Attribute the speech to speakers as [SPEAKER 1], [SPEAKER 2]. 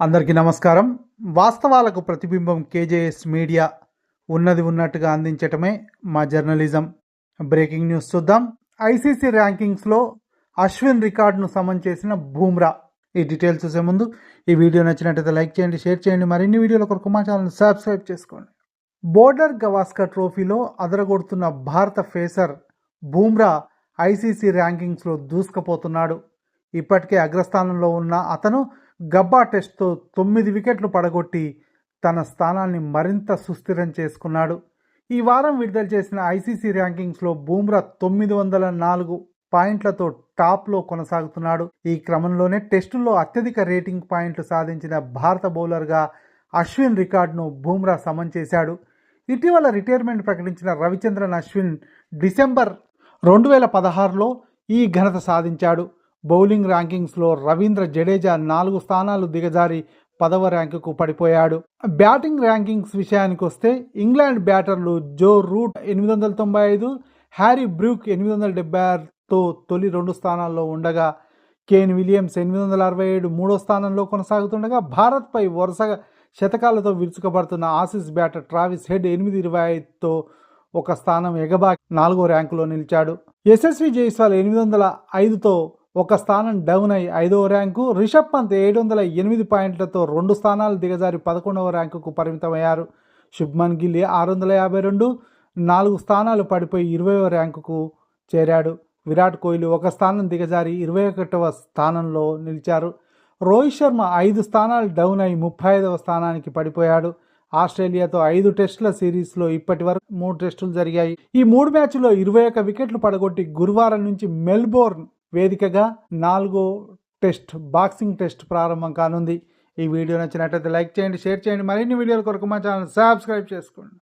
[SPEAKER 1] అందరికీ నమస్కారం. వాస్తవాలకు ప్రతిబింబం కేజేఎస్ మీడియా ఉన్నది ఉన్నట్టుగా అందించటమే మా జర్నలిజం. బ్రేకింగ్ న్యూస్ చూద్దాం. ఐసీసీ ర్యాంకింగ్స్లో అశ్విన్ రికార్డును సమన్ చేసిన బూమ్రా. ఈ డీటెయిల్స్ చూసే ముందు ఈ వీడియో నచ్చినట్టయితే లైక్ చేయండి షేర్ చేయండి మరిన్ని వీడియోల కొరకు మా ఛానల్ సబ్స్క్రైబ్ చేసుకోండి. బోర్డర్ గవాస్కర్ ట్రోఫీలో అదరగొడుతున్న భారత ఫేసర్ బూమ్రా ఐసీసీ ర్యాంకింగ్స్లో దూసుకుపోతున్నాడు. ఇప్పటికే అగ్రస్థానంలో ఉన్న అతను గబ్బా టెస్ట్తో తొమ్మిది వికెట్లు పడగొట్టి తన స్థానాన్ని మరింత సుస్థిరం చేసుకున్నాడు. ఈ వారం విడుదల చేసిన ఐసీసీ ర్యాంకింగ్స్లో బూమ్రా తొమ్మిది వందల నాలుగు పాయింట్లతో టాప్లో కొనసాగుతున్నాడు. ఈ క్రమంలోనే టెస్టుల్లో అత్యధిక రేటింగ్ పాయింట్లు సాధించిన భారత బౌలర్గా అశ్విన్ రికార్డును బూమ్రా సమన్ చేశాడు. ఇటీవల రిటైర్మెంట్ ప్రకటించిన రవిచంద్రన్ అశ్విన్ డిసెంబర్ రెండు వేల పదహారులో ఈ ఘనత సాధించాడు. బౌలింగ్ ర్యాంకింగ్స్లో రవీంద్ర జడేజా నాలుగు స్థానాలు దిగజారి పదవ ర్యాంకుకు పడిపోయాడు. బ్యాటింగ్ ర్యాంకింగ్స్ విషయానికి వస్తే ఇంగ్లాండ్ బ్యాటర్లు జో రూట్ ఎనిమిది వందల తొంభై ఐదు హ్యారీ బ్రూక్ ఎనిమిది వందల డెబ్బై ఆరుతో తొలి రెండు స్థానాల్లో ఉండగా కేన్ విలియమ్స్ ఎనిమిది వందల అరవై ఏడు మూడో స్థానంలో కొనసాగుతుండగా భారత్పై వరుసగా శతకాలతో విరుచుకబడుతున్న ఆసీస్ బ్యాటర్ ట్రావిస్ హెడ్ ఎనిమిది ఇరవై ఐదుతో ఒక స్థానం ఎగబా నాలుగో ర్యాంకులో నిలిచాడు. యశస్వి జైస్వాల్ ఎనిమిది వందల ఐదుతో ఒక స్థానం డౌన్ అయి ఐదవ ర్యాంకు. రిషబ్ పంత్ ఏడు వందల ఎనిమిది పాయింట్లతో రెండు స్థానాలు దిగజారి పదకొండవ ర్యాంకుకు పరిమితమయ్యారు. శుభ్మన్ గిల్ ఆరు వందల యాభై రెండు. నాలుగు స్థానాలు పడిపోయి ఇరవైవ ర్యాంకుకు చేరాడు. విరాట్ కోహ్లీ ఒక స్థానం దిగజారి ఇరవై ఒకటవ స్థానంలో నిలిచారు. రోహిత్ శర్మ ఐదు స్థానాలు డౌన్ అయి ముప్పై ఐదవ స్థానానికి పడిపోయాడు. ఆస్ట్రేలియాతో ఐదు టెస్టుల సిరీస్లో ఇప్పటి వరకు మూడు టెస్టులు జరిగాయి. ఈ మూడు మ్యాచ్లో ఇరవై ఒక్క వికెట్లు పడగొట్టి గురువారం నుంచి మెల్బోర్న్ వేదికగా నాలుగో టెస్ట్ బాక్సింగ్ టెస్ట్ ప్రారంభం కానుంది. ఈ వీడియో నచ్చినట్లయితే లైక్ చేయండి షేర్ చేయండి. మరిన్ని వీడియోల కొరకు మా ఛానల్ సబ్స్క్రైబ్ చేసుకోండి.